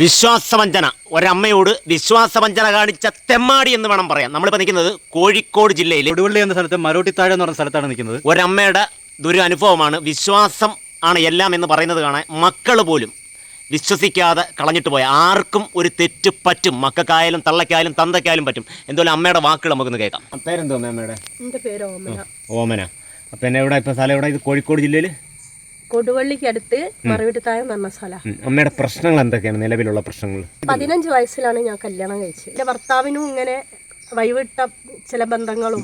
വിശ്വാസവഞ്ചന. ഒരമ്മയോട് വിശ്വാസവഞ്ചന കാണിച്ച തെമ്മാടി എന്ന് വേണം പറയാം നമ്മളിപ്പോൾ നിൽക്കുന്നത് കോഴിക്കോട് ജില്ലയിൽ കൊടുവള്ളി എന്ന സ്ഥലത്ത് മരോട്ടിത്താഴ എന്ന് പറഞ്ഞ സ്ഥലത്താണ് നിൽക്കുന്നത്. ഒരമ്മയുടെ ദുരനുഭവമാണ് വിശ്വാസം ആണ് എല്ലാം എന്ന് പറയുന്നത് കാണാൻ മക്കൾ പോലും വിശ്വസിക്കാതെ കളഞ്ഞിട്ട് പോയ. ആർക്കും ഒരു തെറ്റ് പറ്റും. മക്കൾക്കായാലും തള്ളക്കായാലും തന്തക്കായാലും പറ്റും. എന്തായാലും അമ്മയുടെ വാക്കുകൾ നമുക്കൊന്ന് കേൾക്കാം. പേരെന്തോ അമ്മയുടെ? ഓമന. ഓമന. അപ്പം എന്നെ ഇവിടെ ഇപ്പം സ്ഥലം എവിടെ? ഇത് കോഴിക്കോട് ജില്ലയിൽ കൊടുവള്ളിക്ക് അടുത്ത് മറവിടുത്തായം എന്ന് പറഞ്ഞ സ്ഥലം. അമ്മയുടെ പ്രശ്നങ്ങൾ എന്തൊക്കെയാണ്? നിലവിലുള്ള പ്രശ്നങ്ങൾ. പതിനഞ്ച് വയസ്സിലാണ് ഞാൻ കല്യാണം കഴിച്ചത്. എന്റെ ഭർത്താവിനും ഇങ്ങനെ വൈവിട്ട ചില ബന്ധങ്ങളും.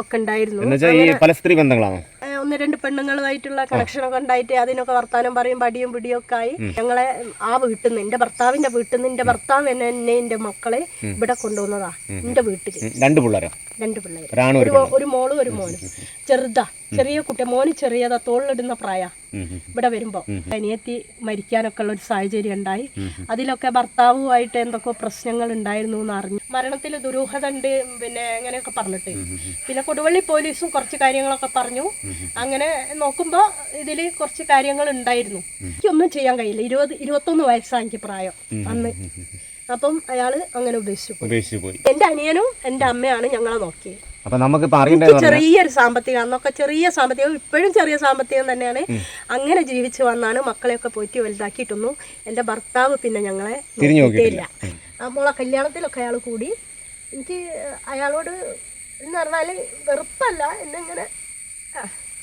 ഒക്കെ ഉണ്ടായിരുന്നു. പല സ്ത്രീ ബന്ധങ്ങളാണോ? ഒന്ന് രണ്ട് പെണ്ണുങ്ങളുമായിട്ടുള്ള കണക്ഷനൊക്കെ ഉണ്ടായിട്ട് അതിനൊക്കെ വർത്താനം പറയും പടിയും പിടിയും ഒക്കെ ആയി. ഞങ്ങളെ ആ വീട്ടിൽ നിന്ന് എന്റെ ഭർത്താവിന്റെ വീട്ടിൽ നിന്ന് എന്റെ ഭർത്താവ് എന്നെ എന്നെ എന്റെ മക്കളെ ഇവിടെ കൊണ്ടുവന്നതാ. എന്റെ വീട്ടിൽ രണ്ട് പിള്ളേരോ? രണ്ട് പിള്ളേർ ഒരു മോളും ഒരു മോളും ഒരു മോനും. ചെറുതാ. ചെറിയ കുട്ടി മോന് ചെറിയതാ തോളിലിടുന്ന പ്രായ. ഇവിടെ വരുമ്പോ അനിയത്തി മരിക്കാനൊക്കെ ഉള്ള ഒരു സാഹചര്യം ഉണ്ടായി. അതിലൊക്കെ ഭർത്താവുമായിട്ട് എന്തൊക്കെ പ്രശ്നങ്ങൾ ഉണ്ടായിരുന്നു എന്ന് അറിഞ്ഞു മരണത്തിൽ ദുരൂഹത ഉണ്ട് പിന്നെ അങ്ങനെയൊക്കെ പറഞ്ഞിട്ട്. പിന്നെ കൊടുവള്ളി പോലീസും കുറച്ച് കാര്യങ്ങളൊക്കെ പറഞ്ഞു. അങ്ങനെ നോക്കുമ്പോ ഇതിൽ കുറച്ച് കാര്യങ്ങൾ ഉണ്ടായിരുന്നു. എനിക്കൊന്നും ചെയ്യാൻ കഴിയില്ല. ഇരുപത് ഇരുപത്തൊന്ന് വയസ്സാണ് എനിക്ക് പ്രായം അന്ന്. അപ്പം അയാൾ അങ്ങനെ ഉപേക്ഷിച്ചു പോയി. എന്റെ അനിയനും എന്റെ അമ്മയാണ് ഞങ്ങളെ നോക്കിയത്. അപ്പം നമുക്ക് അറിയേണ്ടത് ചെറിയൊരു സാമ്പത്തികം അന്നൊക്കെ ചെറിയ സാമ്പത്തികം ഇപ്പോഴും ചെറിയ സാമ്പത്തികം തന്നെയാണ്. അങ്ങനെ ജീവിച്ചു വന്നാണ് മക്കളെയൊക്കെ പോറ്റി വലുതാക്കിയിട്ടൊന്നും എന്റെ ഭർത്താവ് പിന്നെ ഞങ്ങളെ തിരിഞ്ഞു നോക്കിയിട്ടില്ല. മോളെ കല്യാണത്തിലൊക്കെ അയാൾ കൂടി. എനിക്ക് അയാളോട് എന്ന് പറഞ്ഞാൽ വെറുപ്പല്ല എന്നിങ്ങനെ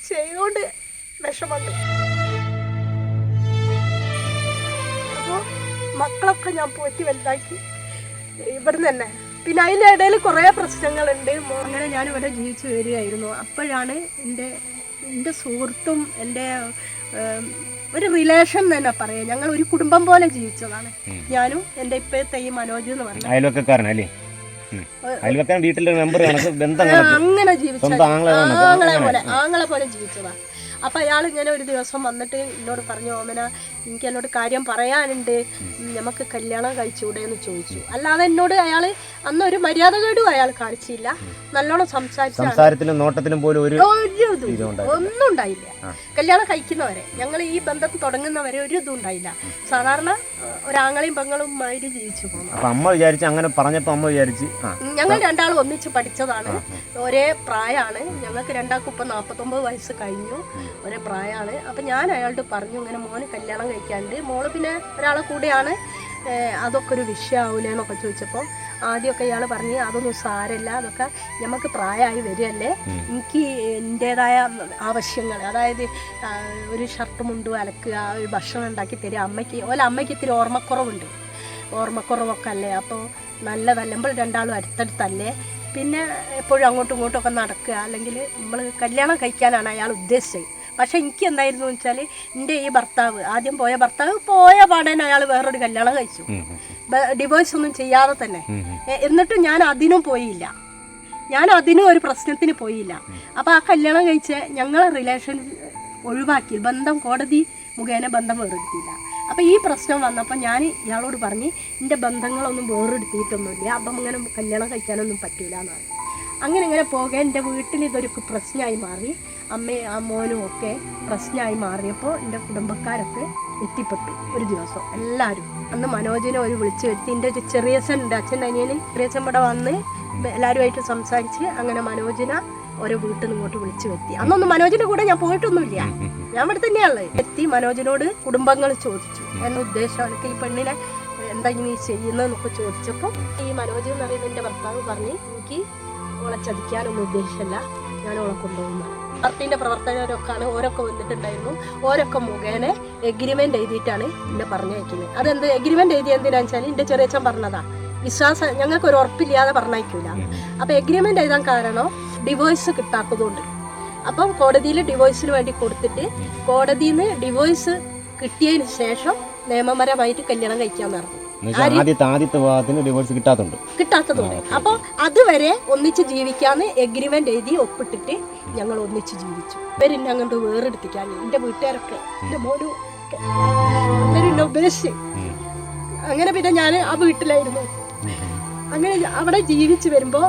ചെയ്തുകൊണ്ട് വിഷമുണ്ട് അപ്പോൾ മക്കളൊക്കെ ഞാൻ പോറ്റി വലുതാക്കി. ഇവിടുന്ന് തന്നെ പിന്നെ അതിന്റെ ഇടയിൽ കുറേ പ്രശ്നങ്ങളുണ്ട്. അങ്ങനെ ഞാൻ ഇവിടെ ജീവിച്ചു വരികയായിരുന്നു. അപ്പോഴാണ് എന്റെ എന്റെ സുഹൃത്തും എന്റെ ഒരു റിലേഷൻ തന്നെ പറയാം. ഞങ്ങൾ ഒരു കുടുംബം പോലെ ജീവിച്ചതാണ്. ഞാനും എന്റെ ഇപ്പോഴത്തെ ഈ മനോജ് എന്ന് പറഞ്ഞ അയൽവക്കക്കാരനല്ലേ അയൽവക്കാൻ വീട്ടിലെ മെമ്പർ അങ്ങനെ ജീവിച്ച ആങ്ങളെ പോലെ ആങ്ങളെ പോലെ ജീവിച്ചതാ. അപ്പൊ അയാൾ ഇങ്ങനെ ഒരു ദിവസം വന്നിട്ട് എന്നോട് പറഞ്ഞു ഓമന എനിക്ക് എന്നോട് കാര്യം പറയാനുണ്ട്. നമുക്ക് കല്യാണം കഴിച്ചുകൂടെ എന്ന് ചോദിച്ചു. അല്ലാതെ എന്നോട് അയാൾ അന്ന് ഒരു മര്യാദ കേടും അയാൾ കാണിച്ചില്ല. നല്ലോണം സംസാരിച്ചു സംസാരത്തിലും നോട്ടത്തിലും പോലും ഒരു ഒരു ഇതും ഒന്നും ഉണ്ടായില്ല. കല്യാണം കഴിക്കുന്നവരെ ഞങ്ങൾ ഈ ബന്ധം തുടങ്ങുന്നവരെ ഒരു ഇതും ഉണ്ടായില്ല. സാധാരണ ഒരാങ്ങളെയും പെങ്ങളും ആയിട്ട് ജീവിച്ചു പോകുന്നു. അപ്പൊ അമ്മ വിചാരിച്ച് അങ്ങനെ പറഞ്ഞപ്പോ അമ്മ വിചാരിച്ച് ആ. ഞങ്ങൾ രണ്ടാളും ഒന്നിച്ച് പഠിച്ചതാണ്. ഒരേ പ്രായമാണ് ഞങ്ങൾക്ക് രണ്ടാൾക്കും ഇപ്പം നാൽപ്പത്തൊമ്പത് വയസ്സ് കഴിഞ്ഞു. ഒരേ പ്രായമാണ് അപ്പം ഞാൻ അയാളോട് പറഞ്ഞു ഇങ്ങനെ മോന് കല്യാണം കഴിക്കാണ്ട് മോൾ പിന്നെ ഒരാളെ കൂടെയാണ്. അതൊക്കെ ഒരു വിഷയമാവില്ല എന്നൊക്കെ ചോദിച്ചപ്പോൾ ആദ്യമൊക്കെ ഇയാൾ പറഞ്ഞ് അതൊന്നും സാരമില്ല അതൊക്കെ നമുക്ക് പ്രായമായി വരികയല്ലേ. എനിക്ക് എന്റേതായ ആവശ്യങ്ങൾ അതായത് ഒരു ഷർട്ട് മുണ്ട് അലക്കുക ഒരു ഭക്ഷണം ഉണ്ടാക്കി തരിക അമ്മയ്ക്ക് ഓല അമ്മയ്ക്ക് ഇത്തിരി ഓർമ്മക്കുറവുണ്ട്. ഓർമ്മക്കുറവൊക്കെ അല്ലേ അപ്പോൾ നല്ലതല്ല നമ്മൾ രണ്ടാളും അടുത്തടുത്തല്ലേ. പിന്നെ എപ്പോഴും അങ്ങോട്ടും ഇങ്ങോട്ടും ഒക്കെ നടക്കുക അല്ലെങ്കിൽ നമ്മൾ കല്യാണം കഴിക്കാനാണ് അയാൾ ഉദ്ദേശിച്ചത്. പക്ഷേ എനിക്ക് എന്തായിരുന്നു വെച്ചാൽ എന്റെ ഈ ഭർത്താവ് ആദ്യം പോയ ഭർത്താവ് പോയ പാടേനെ അയാൾ വേറൊരു കല്യാണം കഴിച്ചു. ഡിവോഴ്സ് ഒന്നും ചെയ്യാതെ തന്നെ. എന്നിട്ടും ഞാൻ അതിനും പോയില്ല. ഞാൻ അതിനും ഒരു പ്രശ്നത്തിന് പോയില്ല. അപ്പോൾ ആ കല്യാണം കഴിച്ച് ഞങ്ങളെ റിലേഷൻ ഒഴിവാക്കി. ബന്ധം കോടതി മുഖേന ബന്ധം വേറെടുത്തില്ല. അപ്പോൾ ഈ പ്രശ്നം വന്നപ്പോൾ ഞാൻ ഇയാളോട് പറഞ്ഞ് എന്റെ ബന്ധങ്ങളൊന്നും വേറെടുത്തിയിട്ടൊന്നുമില്ല അപ്പം ഇങ്ങനെ കല്യാണം കഴിക്കാനൊന്നും പറ്റൂല എന്ന് പറഞ്ഞു. അങ്ങനെ ഇങ്ങനെ പോകെ എന്റെ വീട്ടിൽ ഇതൊരു പ്രശ്നമായി മാറി. അമ്മയും മോനും ഒക്കെ പ്രശ്നമായി മാറിയപ്പോൾ എന്റെ കുടുംബക്കാരൊക്കെ എത്തിപ്പെട്ടു ഒരു ദിവസം. എല്ലാവരും. അന്ന് മനോജിനെ ഒരു വിളിച്ചു വരുത്തി. എന്റെ ഒരു ചെറിയച്ഛൻ ഉണ്ട്. അച്ഛന്റെ അനിയന് ചെറിയച്ഛൻ ഇവിടെ വന്ന് എല്ലാവരുമായിട്ട് സംസാരിച്ച് അങ്ങനെ മനോജിന ഓരോ വീട്ടിൽ ഇങ്ങോട്ട് വിളിച്ചു വരുത്തി. അന്നൊന്നും മനോജിന്റെ കൂടെ ഞാൻ പോയിട്ടൊന്നുമില്ല. ഞാൻ ഇവിടെ തന്നെയാണ് എത്തി മനോജിനോട് കുടുംബങ്ങൾ ചോദിച്ചു. എന്ന ഉദ്ദേശം? എനിക്ക് ഈ പെണ്ണിനെ എന്താ ഇനി ചെയ്യുന്നതെന്നൊക്കെ ചോദിച്ചപ്പോൾ ഈ മനോജ് എന്ന് പറയുന്ന എന്റെ ഭർത്താവ് പറഞ്ഞ് എനിക്ക് ഓളെ ചതിക്കാനൊന്നും ഉദ്ദേശിച്ചല്ല. ഞാൻ ഓളെ കൊണ്ടുപോകുന്നു പാർട്ടീന്റെ പ്രവർത്തകരൊക്കെയാണ് ഓരൊക്കെ വന്നിട്ടുണ്ടായിരുന്നു. ഓരൊക്കെ മുഖേന എഗ്രിമെന്റ് എഴുതിയിട്ടാണ് എന്നെ പറഞ്ഞയക്കുന്നത്. അതെന്ത് എഗ്രിമെന്റ് എഴുതി എന്തിനാന്ന് വെച്ചാൽ എന്റെ ചെറിയച്ഛൻ പറഞ്ഞതാ. വിശ്വാസം ഞങ്ങൾക്ക് ഒരു ഉറപ്പില്ലാതെ പറഞ്ഞയക്കില്ല അപ്പോൾ എഗ്രിമെന്റ് എഴുതാൻ കാരണം ഡിവോഴ്സ് കിട്ടാത്തതുകൊണ്ട്. അപ്പം കോടതിയിൽ ഡിവോഴ്സിന് വേണ്ടി കൊടുത്തിട്ട് കോടതിയിൽ നിന്ന് ഡിവോഴ്സ് കിട്ടിയതിന് ശേഷം നിയമപരമായിട്ട് കല്യാണം കഴിക്കാൻ എന്നുവെച്ചാൽ ആദ്യത്തെ ആദ്യത്തെ വിവാഹത്തിന് ഡിവോഴ്സ് കിട്ടാത്തുണ്ട്. കിട്ടാത്തതുകൊണ്ട് അപ്പോൾ അതുവരെ ഒന്നിച്ച് ജീവിക്കാന്ന് എഗ്രിമെന്റ് എഴുതി ഒപ്പിട്ടിട്ട് ഞങ്ങൾ ഒന്നിച്ച് ജീവിച്ചു. ഇവരെന്നെ അങ്ങോട്ട് വേറെടുത്തിക്കാൻ എന്റെ വീട്ടുകാരൊക്കെ എന്റെ മോനും ഒക്കെ ഉപേക്ഷിച്ച്. അങ്ങനെ പിന്നെ ഞാൻ ആ വീട്ടിലായിരുന്നു. അങ്ങനെ അവിടെ ജീവിച്ചു വരുമ്പോ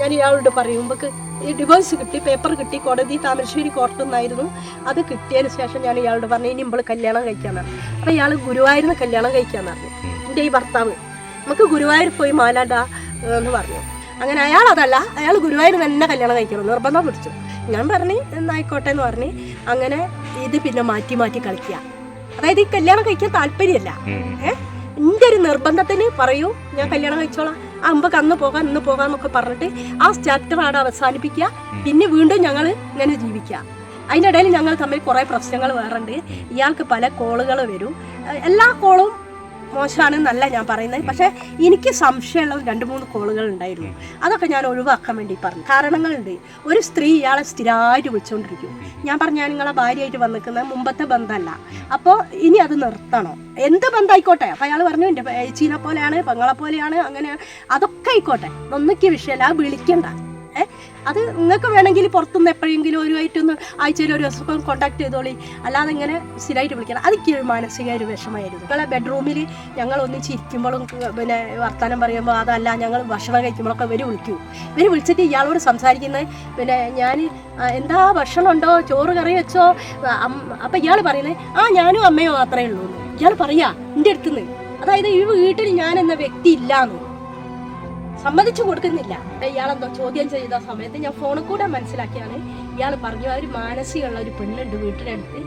ഞാൻ ഇയാളോട് പറയുമ്പോൾ ഈ ഡിവോഴ്സ് കിട്ടി പേപ്പർ കിട്ടി കോടതി താമരശ്ശേരി കോർട്ടിൽ നിന്നായിരുന്നു അത് കിട്ടിയതിന് ശേഷം ഞാൻ ഇയാളോട് പറഞ്ഞു ഇനി നമ്മൾ കല്യാണം കഴിക്കാന്നാണ് അപ്പോൾ ഇയാൾ ഗുരുവായൂരിന്ന് കല്യാണം കഴിക്കാന്ന് പറഞ്ഞു. എന്റെ ഈ ഭർത്താവ്. നമുക്ക് ഗുരുവായൂർ പോയി മാലാണ്ട എന്ന് പറഞ്ഞു. അങ്ങനെ അയാൾ അതല്ല അയാൾ ഗുരുവായൂർ തന്നെ കല്യാണം കഴിക്കണം നിർബന്ധം പിടിച്ചു. ഞാൻ പറഞ്ഞു എന്നായിക്കോട്ടെ എന്ന് പറഞ്ഞ് അങ്ങനെ ഇത് പിന്നെ മാറ്റി മാറ്റി കളിക്കുക. അതായത് ഈ കല്യാണം കഴിക്കാൻ താല്പര്യമല്ല. ഏഹ് എന്റെ ഒരു നിർബന്ധത്തിന് പറയൂ ഞാൻ കല്യാണം കഴിച്ചോളാം. ആ അമ്പക്ക് അന്ന് പോകാം ഇന്ന് പോകാം എന്നൊക്കെ പറഞ്ഞിട്ട് ആ ചാപ്റ്റർ അവിടെ അവസാനിപ്പിക്കുക. പിന്നെ വീണ്ടും ഞങ്ങൾ ഇങ്ങനെ ജീവിക്കുക. അതിന്റെ ഇടയിൽ ഞങ്ങൾ തമ്മിൽ കുറേ പ്രശ്നങ്ങൾ വേറുണ്ട്. ഇയാൾക്ക് പല കോളുകൾ വരും. എല്ലാ കോളും മോശമാണെന്നല്ല ഞാൻ പറയുന്നത്. പക്ഷേ എനിക്ക് സംശയമുള്ള രണ്ട് മൂന്ന് കോളുകൾ ഉണ്ടായിരുന്നു. അതൊക്കെ ഞാൻ ഒഴിവാക്കാൻ വേണ്ടി പറഞ്ഞു. കാരണങ്ങളുണ്ട്. ഒരു സ്ത്രീ ഇയാളെ സ്ഥിരമായിട്ട് വിളിച്ചുകൊണ്ടിരിക്കും. ഞാൻ പറഞ്ഞു ഞാൻ നിങ്ങളെ ഭാര്യയായിട്ട് വന്നിരിക്കുന്നത് മുമ്പത്തെ ബന്ധമല്ല. അപ്പോൾ ഇനി അത് നിർത്തണോ? എന്ത് ബന്ധമായിക്കോട്ടെ? അപ്പം അയാൾ പറഞ്ഞു എന്റെ ചീനെ പോലെയാണ് പെങ്ങളെ പോലെയാണ് അങ്ങനെ അതൊക്കെ ആയിക്കോട്ടെ. ഒന്നിക്ക് വിഷയമല്ല വിളിക്കണ്ട. അത് നിങ്ങൾക്ക് വേണമെങ്കിൽ പുറത്തുനിന്ന് എപ്പോഴെങ്കിലും ഒരു ആയിട്ടൊന്ന് ആഴ്ചയിൽ ഒരു ദിവസം കോൺടാക്ട് ചെയ്തോളി. അല്ലാതെ ഇങ്ങനെ സ്ഥിരമായിട്ട് വിളിക്കണം. അതൊക്കെ ഒരു മാനസിക ഒരു വിഷമമായിരുന്നു നിങ്ങളെ ബെഡ്റൂമിൽ ഞങ്ങൾ ഒന്നിച്ച് ഇരിക്കുമ്പോഴും പിന്നെ വർത്തമാനം പറയുമ്പോൾ അതല്ല ഞങ്ങൾ ഭക്ഷണം കഴിക്കുമ്പോഴൊക്കെ ഇവർ വിളിക്കൂ. ഇവർ വിളിച്ചിട്ട് ഇയാളോട് സംസാരിക്കുന്നത് പിന്നെ ഞാൻ എന്താ ഭക്ഷണം ഉണ്ടോ? ചോറ് കറി വെച്ചോ? അപ്പം ഇയാൾ പറയുന്നത് ആ ഞാനും അമ്മയോ മാത്രമേ ഉള്ളൂ ഇയാൾ പറയാ എന്റെ അടുത്തുനിന്ന് അതായത് ഈ വീട്ടിൽ ഞാൻ എന്ന വ്യക്തി ഇല്ലാന്ന്. സമ്മതിച്ചു കൊടുക്കുന്നില്ല. ഇയാളെന്തോ ചോദ്യം ചെയ്ത സമയത്ത് ഞാൻ ഫോണിൽ കൂടെ മനസ്സിലാക്കിയാണ്. ഇയാൾ പറഞ്ഞു ആ ഒരു മാനസികമുള്ള ഒരു പെണ്ണുണ്ട് വീട്ടിനടുത്ത്.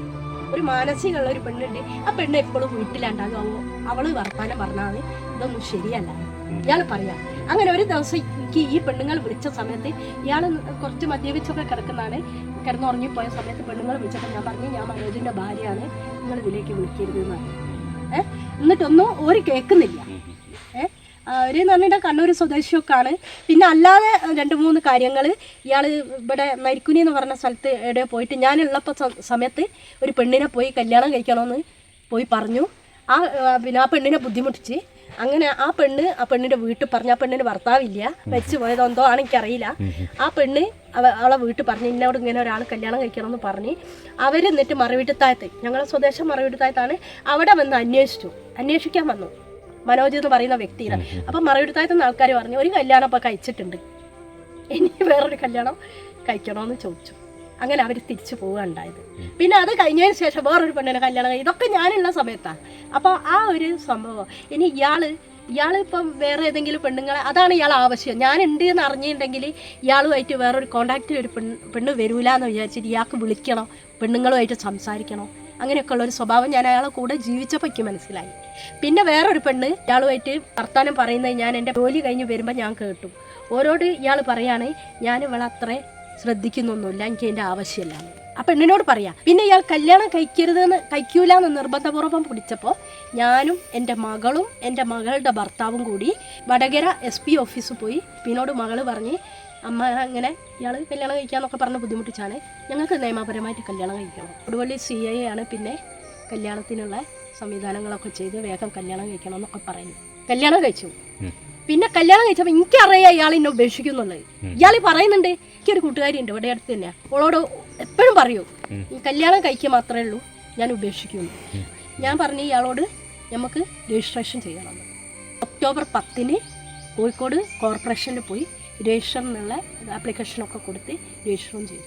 ഒരു മാനസികമുള്ള ഒരു പെണ്ണുണ്ട്. ആ പെണ്ണ് എപ്പോഴും വീട്ടിലുണ്ടാകും അവൾ വർത്താനം പറഞ്ഞാൽ ഇതൊന്നും ശരിയല്ല. ഇയാൾ പറയാം അങ്ങനെ ഒരു ദിവസം എനിക്ക് ഈ പെണ്ണുങ്ങൾ വിളിച്ച സമയത്ത് ഇയാൾ കുറച്ച് മദ്യപിച്ചൊക്കെ കിടക്കുന്നതാണ് കിടന്നുറങ്ങിപ്പോയ സമയത്ത് പെണ്ണുങ്ങൾ വിളിച്ചപ്പോൾ ഞാൻ പറഞ്ഞു ഞാൻ മനോജിന്റെ ഭാര്യയാണ്. നിങ്ങൾ ഇതിലേക്ക് വിളിക്കരുത് എന്ന് പറഞ്ഞു. ഏഹ് എന്നിട്ടൊന്നും ഒരു കേൾക്കുന്നില്ല. ഒരു എന്ന് പറഞ്ഞിട്ട് കണ്ണൂർ സ്വദേശിയൊക്കെയാണ് പിന്നെ അല്ലാതെ രണ്ട് മൂന്ന് കാര്യങ്ങൾ ഇയാൾ ഇവിടെ മരിക്കുനി എന്ന് പറഞ്ഞ സ്ഥലത്ത് എവിടെ പോയിട്ട് ഞാനുള്ളപ്പോൾ സമയത്ത് ഒരു പെണ്ണിനെ പോയി കല്യാണം കഴിക്കണമെന്ന് പോയി പറഞ്ഞു. ആ പിന്നെ ആ പെണ്ണിനെ ബുദ്ധിമുട്ടിച്ച്. അങ്ങനെ ആ പെണ്ണ് ആ പെണ്ണിന്റെ വീട്ടിൽ പറഞ്ഞു. ആ പെണ്ണിന് ഭർത്താവില്ല. മരിച്ചു പോയത് എന്തോ ആണ് എനിക്കറിയില്ല. ആ പെണ്ണ് അവ അവളെ വീട്ടിൽ പറഞ്ഞു. ഇന്നോട് ഇങ്ങനെ ഒരാൾ കല്യാണം കഴിക്കണമെന്ന് പറഞ്ഞ് അവർ എന്നിട്ട് മറവീട്ടുത്തായത്ത് ഞങ്ങളെ സ്വദേശം മറവീട്ടുത്തായത്താണ് അവിടെ വന്ന് അന്വേഷിച്ചു. അന്വേഷിക്കാൻ വന്നു. മനോജ് എന്ന് പറയുന്ന വ്യക്തിയുടെ അപ്പം മറവീട്ടുത്തായത്തുനിന്ന് ആൾക്കാർ പറഞ്ഞു ഒരു കല്യാണം അപ്പം കഴിച്ചിട്ടുണ്ട്. ഇനി വേറൊരു കല്യാണം കഴിക്കണമെന്ന് ചോദിച്ചു. അങ്ങനെ അവർ തിരിച്ചു പോവുകയുണ്ടായത് പിന്നെ അത് കഴിഞ്ഞതിന് ശേഷം വേറൊരു പെണ്ണിനെ കല്യാണം കഴിഞ്ഞു ഇതൊക്കെ ഞാനുള്ള സമയത്താണ് അപ്പോൾ ആ ഒരു സംഭവം ഇനി ഇയാൾ ഇയാൾ ഇപ്പം വേറെ ഏതെങ്കിലും പെണ്ണുങ്ങളെ അതാണ് ഇയാൾ ആവശ്യം. ഞാൻ ഉണ്ട് എന്ന് അറിഞ്ഞിട്ടുണ്ടെങ്കിൽ ഇയാളുമായിട്ട് വേറൊരു കോണ്ടാക്റ്റിൽ ഒരു പെണ്ണ് പെണ്ണ് വരൂല എന്ന് വിചാരിച്ചിട്ട് ഇയാൾക്ക് വിളിക്കണം പെണ്ണുങ്ങളുമായിട്ട് സംസാരിക്കണം. അങ്ങനെയൊക്കെയുള്ള ഒരു സ്വഭാവം ഞാൻ അയാളെ കൂടെ ജീവിച്ചപ്പോൾ എനിക്ക് മനസ്സിലായി. പിന്നെ വേറൊരു പെണ്ണ് ഇയാളുമായിട്ട് വർത്താനം പറയുന്നത് ഞാൻ എന്റെ ജോലി കഴിഞ്ഞ് വരുമ്പോൾ ഞാൻ കേട്ടു. ഓരോട് ഇയാൾ പറയാണ് ഞാൻ ഇവളെ അത്ര ശ്രദ്ധിക്കുന്നൊന്നുമില്ല എനിക്ക് എന്റെ ആവശ്യമില്ല. ആ പെണ്ണിനോട് പറയാം പിന്നെ ഇയാൾ കല്യാണം കഴിക്കരുതെന്ന് കഴിക്കൂല എന്ന് നിർബന്ധപൂർവം പിടിച്ചപ്പോൾ ഞാനും എന്റെ മകളും എന്റെ മകളുടെ ഭർത്താവും കൂടി വടകര എസ് പി ഓഫീസിൽ പോയി. പിന്നോട് മകൾ പറഞ്ഞ് അമ്മ അങ്ങനെ ഇയാൾ കല്യാണം കഴിക്കാന്നൊക്കെ പറഞ്ഞ് ബുദ്ധിമുട്ടിച്ചാണ് ഞങ്ങൾക്ക് നിയമപരമായിട്ട് കല്യാണം കഴിക്കണം. കൊടുവള്ളി സി ഐ ആണ് പിന്നെ കല്യാണത്തിനുള്ള സംവിധാനങ്ങളൊക്കെ ചെയ്ത് വേഗം കല്യാണം കഴിക്കണം എന്നൊക്കെ പറയുന്നു. കല്യാണം കഴിച്ചു. പിന്നെ കല്യാണം കഴിച്ചപ്പോൾ എനിക്കറിയാം ഇയാൾ എന്നെ ഉപേക്ഷിക്കുന്നുള്ളത്. ഇയാൾ പറയുന്നുണ്ട് എനിക്കൊരു കൂട്ടുകാരി ഉണ്ട് ഇവിടെ അടുത്ത് തന്നെയാണ് അവളോട് എപ്പോഴും പറയൂ കല്യാണം കഴിക്കുക മാത്രമേ ഉള്ളൂ ഞാൻ ഉപേക്ഷിക്കുന്നു ഞാൻ പറഞ്ഞു ഇയാളോട് നമുക്ക് രജിസ്ട്രേഷൻ ചെയ്യണം. ഒക്ടോബർ പത്തിന് കോഴിക്കോട് കോർപ്പറേഷനിൽ പോയി രജിസ്റ്ററിനുള്ള ആപ്ലിക്കേഷനൊക്കെ കൊടുത്ത് രജിസ്റ്ററും ചെയ്തു.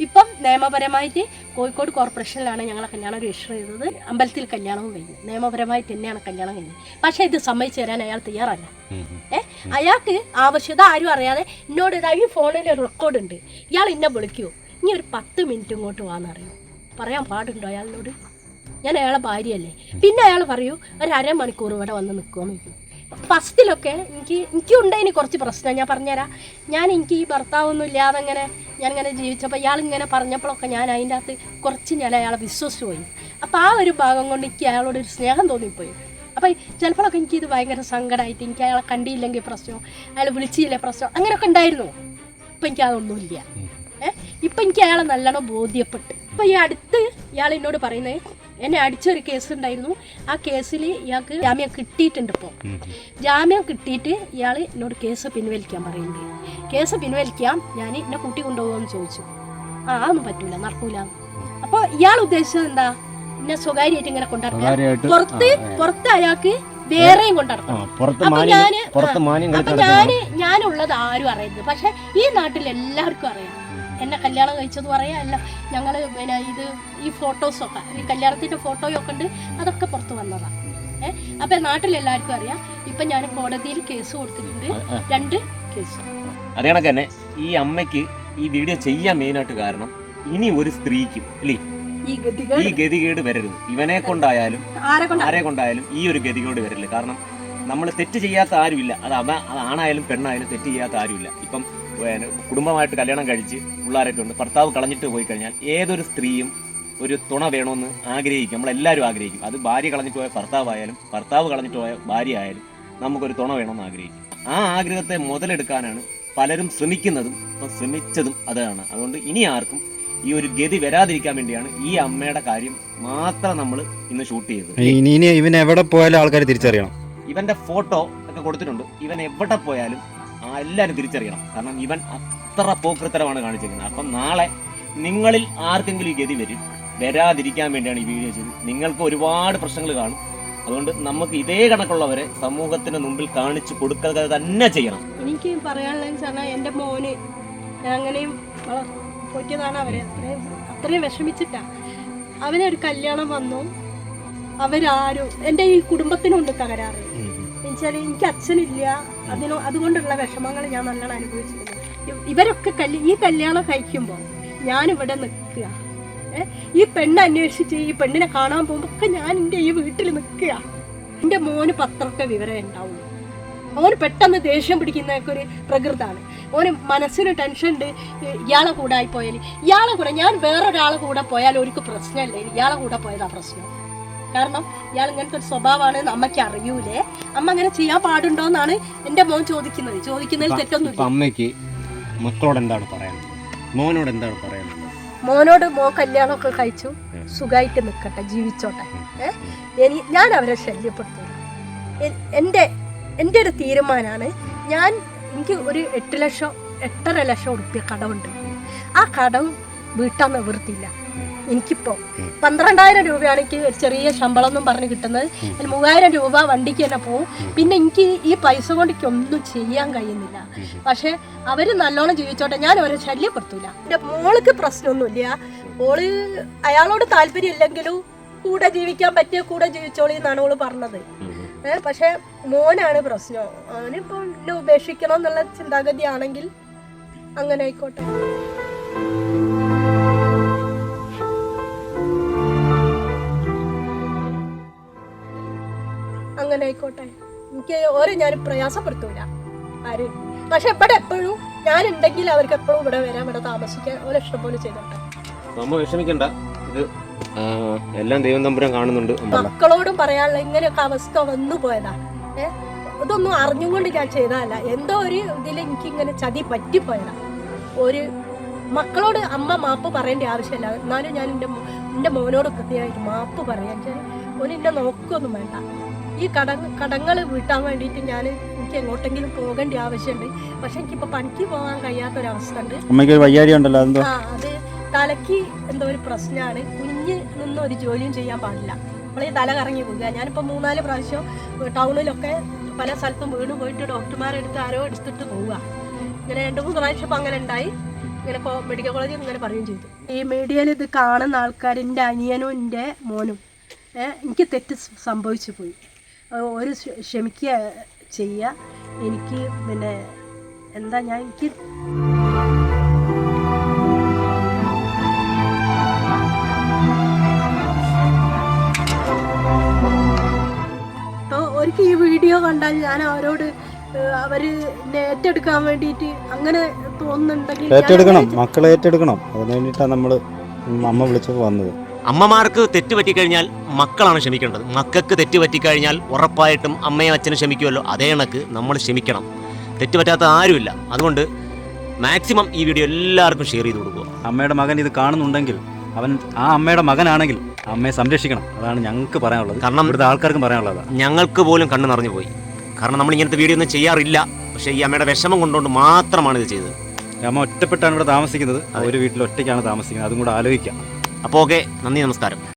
ഇപ്പം നിയമപരമായിട്ട് കോഴിക്കോട് കോർപ്പറേഷനിലാണ് ഞങ്ങളെ കല്യാണം രജിസ്റ്റർ ചെയ്തത്. അമ്പലത്തിൽ കല്യാണവും കഴിഞ്ഞു. നിയമപരമായിട്ട് തന്നെയാണ് കല്യാണം കഴിഞ്ഞത്. പക്ഷേ ഇത് സമ്മതിച്ചു തരാൻ അയാൾ തയ്യാറല്ല. ഏ? അയാൾക്ക് ആവശ്യത ആരും അറിയാതെ എന്നോട് ഇതാ ഈ ഫോണിൽ റെക്കോർഡ് ഉണ്ട്. ഇയാൾ എന്നെ വിളിക്കുമോ ഇനി ഒരു പത്ത് മിനിറ്റ് ഇങ്ങോട്ട് വാന്നറിയോ പറയാൻ പാടുണ്ടോ അയാളിനോട്? ഞാൻ അയാളെ ഭാര്യയല്ലേ. പിന്നെ അയാൾ പറയൂ ഒരു അരമണിക്കൂർ ഇവിടെ വന്ന് നിൽക്കുമെന്ന് ചോദിക്കും. ഫസ്റ്റിലൊക്കെ എനിക്ക് എനിക്കുണ്ടായിന് കുറച്ച് പ്രശ്നം. ഞാൻ പറഞ്ഞുതരാം. ഞാൻ എനിക്ക് ഈ ഭർത്താവൊന്നും ഇല്ലാതെ ഇങ്ങനെ ഞാനിങ്ങനെ ജീവിച്ചപ്പോൾ ഇയാൾ ഇങ്ങനെ പറഞ്ഞപ്പോഴൊക്കെ ഞാൻ അതിന്റെ അകത്ത് കുറച്ച് ഞാൻ അയാളെ വിശ്വസിച്ച് പോയി. അപ്പോൾ ആ ഒരു ഭാഗം കൊണ്ട് എനിക്ക് അയാളോട് ഒരു സ്നേഹം തോന്നിപ്പോയി. അപ്പോൾ ചിലപ്പോഴൊക്കെ എനിക്കിത് ഭയങ്കര സങ്കടമായിട്ട് എനിക്ക് അയാളെ കണ്ടിയില്ലെങ്കിൽ പ്രശ്നം അയാൾ വിളിച്ചില്ലേ പ്രശ്നം അങ്ങനെയൊക്കെ ഉണ്ടായിരുന്നു. ഇപ്പം എനിക്ക് അതൊന്നുമില്ല ഏഹ് ഇപ്പം എനിക്ക് അയാളെ നല്ലോണം ബോധ്യപ്പെട്ട്. ഇപ്പം ഈ അടുത്ത് ഇയാൾ എന്നോട് പറയുന്നത് എന്നെ അടിച്ചൊരു കേസ് ഉണ്ടായിരുന്നു. ആ കേസിൽ ഇയാൾക്ക് ജാമ്യം കിട്ടിയിട്ടുണ്ട് ഇപ്പോൾ ജാമ്യം കിട്ടിയിട്ട് ഇയാൾ എന്നോട് കേസ് പിൻവലിക്കാൻ പറയുന്നുണ്ട്. കേസ് പിൻവലിക്കാം ഞാൻ എന്നെ കൂട്ടി കൊണ്ടുപോകാമെന്ന് ചോദിച്ചു. ആ അതൊന്നും പറ്റൂല നടക്കൂല. അപ്പോൾ ഇയാൾ ഉദ്ദേശിച്ചത് എന്താ? എന്നെ സ്വകാര്യമായിട്ട് ഇങ്ങനെ കൊണ്ടിറക്കാം പുറത്ത് പുറത്ത് അയാൾക്ക് വേറെയും പുറത്ത് അപ്പൊ ഞാൻ അപ്പൊ ഞാൻ ഞാനുള്ളത് ആരും അറിയരുത്. പക്ഷെ ഈ നാട്ടിൽ എല്ലാവർക്കും അറിയാം. എന്നെ കല്യാണം കഴിച്ചത് പറയാം അല്ല ഞങ്ങൾ പിന്നെ ഇത് ഈ ഫോട്ടോസൊക്കെ ഈ കല്യാണത്തിന്റെ ഫോട്ടോയൊക്കെ ഉണ്ട്. അതൊക്കെ പുറത്ത് വന്നതാണ് ഏഹ് അപ്പം നാട്ടിലെല്ലാവർക്കും അറിയാം. ഇപ്പം ഞാൻ കോടതിയിൽ കേസ് കൊടുത്തിട്ടുണ്ട്. രണ്ട് കേസ് അതേ കണക്ക് തന്നെ ഈ അമ്മയ്ക്ക് ഈ വീഡിയോ ചെയ്യാൻ മെയിനായിട്ട് കാരണം ഇനി ഒരു സ്ത്രീക്കും അല്ലേ? ഈ ഗതികേട്. വരരുത്. ഇവനെ കൊണ്ടായാലും ആരെ കൊണ്ടായാലും ഈ ഒരു ഗതികേട് വരരുത്. കാരണം നമ്മൾ തെറ്റ് ചെയ്യാത്ത ആരുമില്ല. അത് അവ ആണായാലും പെണ്ണായാലും തെറ്റ് ചെയ്യാത്ത ആരുമില്ല. ഇപ്പം കുടുംബമായിട്ട് കല്യാണം കഴിച്ച് പിള്ളേരൊക്കെ ഉണ്ട്. ഭർത്താവ് കളഞ്ഞിട്ട് പോയി കഴിഞ്ഞാൽ ഏതൊരു സ്ത്രീയും ഒരു തുണ വേണമെന്ന് ആഗ്രഹിക്കും. നമ്മളെല്ലാവരും ആഗ്രഹിക്കും. അത് ഭാര്യ കളഞ്ഞിട്ട് പോയ ഭർത്താവായാലും ഭർത്താവ് കളഞ്ഞിട്ട് പോയ ഭാര്യ ആയാലും നമുക്കൊരു തുണ വേണമെന്ന് ആഗ്രഹിക്കും. ആ ആഗ്രഹത്തെ മുതലെടുക്കാനാണ് പലരും ശ്രമിക്കുന്നതും ഇപ്പം ശ്രമിച്ചതും അതാണ്. അതുകൊണ്ട് ഇനി ആർക്കും ഈ ഒരു ഗതി വരാതിരിക്കാൻ വേണ്ടിയാണ് ഈ അമ്മയുടെ കാര്യം മാത്രം നമ്മൾ ഇന്ന് ഷൂട്ട് ചെയ്തത്. ഇനി ഇവൻ എവിടെ പോയാലും ആൾക്കാർ തിരിച്ചറിയണം. ഇവന്റെ ഫോട്ടോ ഒക്കെ കൊടുത്തിട്ടുണ്ട്. ഇവൻ എവിടെ പോയാലും എല്ലാവരും തിരിച്ചറിയണം. കാരണം ഇവൻ അത്ര പോക്കൃത്തരമാണ് കാണിച്ചിരിക്കുന്നത്. അപ്പം നാളെ നിങ്ങളിൽ ആർക്കെങ്കിലും ഈ ഗതി വരും വരാതിരിക്കാൻ വേണ്ടിയാണ് ഈ വീഡിയോ ചെയ്തത്. നിങ്ങൾക്ക് ഒരുപാട് പ്രശ്നങ്ങൾ കാണും. അതുകൊണ്ട് നമുക്ക് ഇതേ കണക്കുള്ളവരെ സമൂഹത്തിന് മുമ്പിൽ കാണിച്ചു കൊടുക്കുക തന്നെ ചെയ്യണം. എനിക്ക് പറയാനുള്ളതെന്ന് പറഞ്ഞാൽ മോന് അങ്ങനെയും പോറ്റിയതാണ് അവരെ. അത്രയും വിഷമിച്ചിട്ടാ. അവനൊരു കല്യാണം വന്നു. അവരാരും എന്റെ ഈ കുടുംബത്തിനുണ്ട് തകരാറ് എന്നുവെച്ചാൽ എനിക്ക് അച്ഛനില്ല. അതിനോ അതുകൊണ്ടുള്ള വിഷമങ്ങൾ ഞാൻ നല്ലോണം അനുഭവിച്ചിട്ടുണ്ട്. ഇവരൊക്കെ കല്യ ഈ കല്യാണം കഴിക്കുമ്പോൾ ഞാനിവിടെ നിൽക്കുക. ഈ പെണ്ണ് അന്വേഷിച്ച് ഈ പെണ്ണിനെ കാണാൻ പോകുമ്പോൾ ഒക്കെ ഞാൻ എന്റെ ഈ വീട്ടിൽ നിൽക്കുക. എന്റെ മോന് പത്രമൊക്കെ വിവരം ഉണ്ടാവുള്ളൂ അവന് പെട്ടെന്ന് ദേഷ്യം പിടിക്കുന്നതൊക്കെ ഒരു പ്രകൃതാണ്. ഓന് മനസ്സിന് ടെൻഷൻ ഉണ്ട്. ഇയാളെ കൂടെ ആയി പോയാൽ ഇയാളെ കൂടെ ഞാൻ വേറൊരാളെ കൂടെ പോയാൽ ഒരു പ്രശ്നമല്ലേ. ഇയാളെ കൂടെ പോയതാ പ്രശ്നം. കാരണം ഇയാൾ ഇങ്ങനത്തെ ഒരു സ്വഭാവമാണ് അമ്മയ്ക്ക് അറിയൂലേ. അമ്മ അങ്ങനെ ചെയ്യാൻ പാടുണ്ടോ എന്നാണ് എന്റെ മോൻ ചോദിക്കുന്നത്. ചോദിക്കുന്നതിൽ തെറ്റൊന്നും അമ്മയ്ക്ക് മക്കളോട് എന്താണ് പറയാനുള്ളത്? മോനോട് എന്താണ് പറയാനുള്ളത്? മോനോട് മോൻ കല്യാണമൊക്കെ കഴിച്ചു. സുഖമായിട്ട് നിൽക്കട്ടെ ജീവിച്ചോട്ടെ? ഇനി ഞാൻ അവരെ ശല്യപ്പെടുത്തില്ല എന്റെ എന്റെ ഒരു തീരുമാനമാണ് ഞാൻ എനിക്ക് ഒരു എട്ട് ലക്ഷം എട്ടര ലക്ഷം ഉറുപ്പ്യ കടമുണ്ട്. ആ കടം വീട്ടാൻ നിവൃത്തിയില്ല. എനിക്കിപ്പോൾ പന്ത്രണ്ടായിരം രൂപയാണ് എനിക്ക് ഒരു ചെറിയ ശമ്പളം എന്നും പറഞ്ഞ് കിട്ടുന്നത്. അതിൽ മൂവായിരം രൂപ വണ്ടിക്ക് തന്നെ പോവും. പിന്നെ എനിക്ക് ഈ പൈസ കൊണ്ട് ഒന്നും ചെയ്യാൻ കഴിയുന്നില്ല. പക്ഷെ അവർ നല്ലോണം ജീവിച്ചോട്ടെ. ഞാൻ അവരെ ശല്യപ്പെടുത്തൂല. എന്റെ മോൾക്ക് പ്രശ്നമൊന്നുമില്ല. ഓൾ അയാളോട് താല്പര്യം ഇല്ലെങ്കിലും കൂടെ ജീവിക്കാൻ പറ്റിയ കൂടെ ജീവിച്ചോളി എന്നാണ് ഓൾ പറഞ്ഞത്. പക്ഷെ മോനാണ് പ്രശ്നം. അവനിപ്പോ എന്നെ ഉപേക്ഷിക്കണം എന്നുള്ള ചിന്താഗതി ആണെങ്കിൽ അങ്ങനെ ആയിക്കോട്ടെ. ആയിക്കോട്ടെ. എനിക്ക് ഓരോ ഞാൻ പ്രയാസപ്പെടുത്തൂല. ആര്? പക്ഷെ ഇവിടെ എപ്പോഴും ഞാൻ ഉണ്ടെങ്കിൽ അവർക്ക് എപ്പോഴും ഇവിടെ വരാൻ ഇവിടെ താമസിക്കാൻ ഓരോ ഇഷ്ടം പോലെ ചെയ്തോട്ടെ നമ്മ വിഷമിക്കണ്ട. ഇത് എല്ലാം ദൈവം തമ്പുരാൻ കാണുന്നുണ്ട്. മക്കളോടും പറയാനുള്ള ഇങ്ങനെയൊക്കെ അവസ്ഥ വന്നു പോയതാ. ഏഹ് ഇതൊന്നും അറിഞ്ഞുകൊണ്ട് ഞാൻ ചെയ്തതല്ല. എന്തോ ഒരു ഇതിൽ എനിക്ക് ഇങ്ങനെ ചതി പറ്റിപ്പോയതാ ഒരു മക്കളോട് അമ്മ മാപ്പ് പറയേണ്ട ആവശ്യമില്ല. എന്നാലും ഞാൻ എന്റെ എന്റെ മോനോട് കൃത്യമായിട്ട് മാപ്പ് പറയാൻ ഞാൻ ഓന് എന്നെ നോക്കൊന്നും വേണ്ട. ഈ കട കടങ്ങൾ വീട്ടാൻ വേണ്ടിയിട്ട് ഞാൻ എനിക്ക് എങ്ങോട്ടെങ്കിലും പോകേണ്ട ആവശ്യമുണ്ട് പക്ഷെ എനിക്കിപ്പോൾ പണിക്ക് പോകാൻ കഴിയാത്തൊരവസ്ഥ ഉണ്ട് അമ്മയ്ക്ക് ഉണ്ടല്ലോ ആ അത് തലയ്ക്ക് എന്തോ ഒരു പ്രശ്നമാണ് കുഞ്ഞ് നിന്ന് ഒരു ജോലിയും ചെയ്യാൻ പാടില്ല. നമ്മളീ തല കറങ്ങി പോകുക ഞാനിപ്പോൾ മൂന്നാൽ പ്രാവശ്യം ടൗണിലൊക്കെ പല സ്ഥലത്തും വീണ് പോയിട്ട് ഡോക്ടർമാരെടുത്ത് ആരോ എടുത്തിട്ട് പോവുക. ഇങ്ങനെ രണ്ട് മൂന്ന് പ്രാവശ്യം ഇപ്പം അങ്ങനെ ഉണ്ടായി. ഇങ്ങനെ മെഡിക്കൽ കോളേജിൽ ഇങ്ങനെ പറയുകയും ചെയ്തു. ഈ മീഡിയയിൽ ഇത് കാണുന്ന ആൾക്കാർ എന്റെ അനിയനും എന്റെ മോനും. എനിക്ക് തെറ്റ് സംഭവിച്ചു പോയി. ഒരു ക്ഷ- ക്ഷമിക്കുക ചെയ്യുക എനിക്ക് പിന്നെ എന്താ ഞാൻ എനിക്ക് അപ്പോൾ ഒരിക്കൽ ഈ വീഡിയോ കണ്ടാൽ ഞാൻ അവരോട് അവർ അവർ എന്നെ ഏറ്റെടുക്കാൻ വേണ്ടിയിട്ട് അങ്ങനെ തോന്നുന്നുണ്ടെങ്കിൽ ഏറ്റെടുക്കണം മക്കളെ ഏറ്റെടുക്കണം. അതിന് വേണ്ടിയിട്ടാണ് നമ്മൾ അമ്മ വിളിച്ചപ്പോൾ വന്നത്. അമ്മമാർക്ക് തെറ്റ് പറ്റിക്കഴിഞ്ഞാൽ മക്കളാണ് ക്ഷമിക്കേണ്ടത്. മക്കൾക്ക് തെറ്റ് പറ്റിക്കഴിഞ്ഞാൽ ഉറപ്പായിട്ടും അമ്മയും അച്ഛനും ക്ഷമിക്കുമല്ലോ. അതേ കണക്ക് നമ്മൾ ക്ഷമിക്കണം. തെറ്റ് പറ്റാത്ത ആരുമില്ല. അതുകൊണ്ട് മാക്സിമം ഈ വീഡിയോ എല്ലാവർക്കും ഷെയർ ചെയ്ത് കൊടുക്കുക. അമ്മയുടെ മകൻ ഇത് കാണുന്നുണ്ടെങ്കിൽ അവൻ ആ അമ്മയുടെ മകനാണെങ്കിൽ അമ്മയെ സംരക്ഷിക്കണം. അതാണ് ഞങ്ങൾക്ക് പറയാനുള്ളത്. കാരണം ഇവിടുത്തെ ആൾക്കാർക്കും പറയാനുള്ളത്. ഞങ്ങൾക്ക് പോലും കണ്ണു നിറഞ്ഞു പോയി. കാരണം നമ്മൾ ഇങ്ങനത്തെ വീഡിയോ ഒന്നും ചെയ്യാറില്ല. പക്ഷേ ഈ അമ്മയുടെ വിഷമം കൊണ്ടുകൊണ്ട് മാത്രമാണ് ഇത് ചെയ്തത്. അമ്മ ഒറ്റപ്പെട്ടാണ് ഇവിടെ താമസിക്കുന്നത്. ഒരു വീട്ടിൽ ഒറ്റയ്ക്കാണ് താമസിക്കുന്നത്. അതും കൂടെ ആലോചിക്കാം. അപ്പോൾ ഓക്കെ നന്ദി നമസ്കാരം.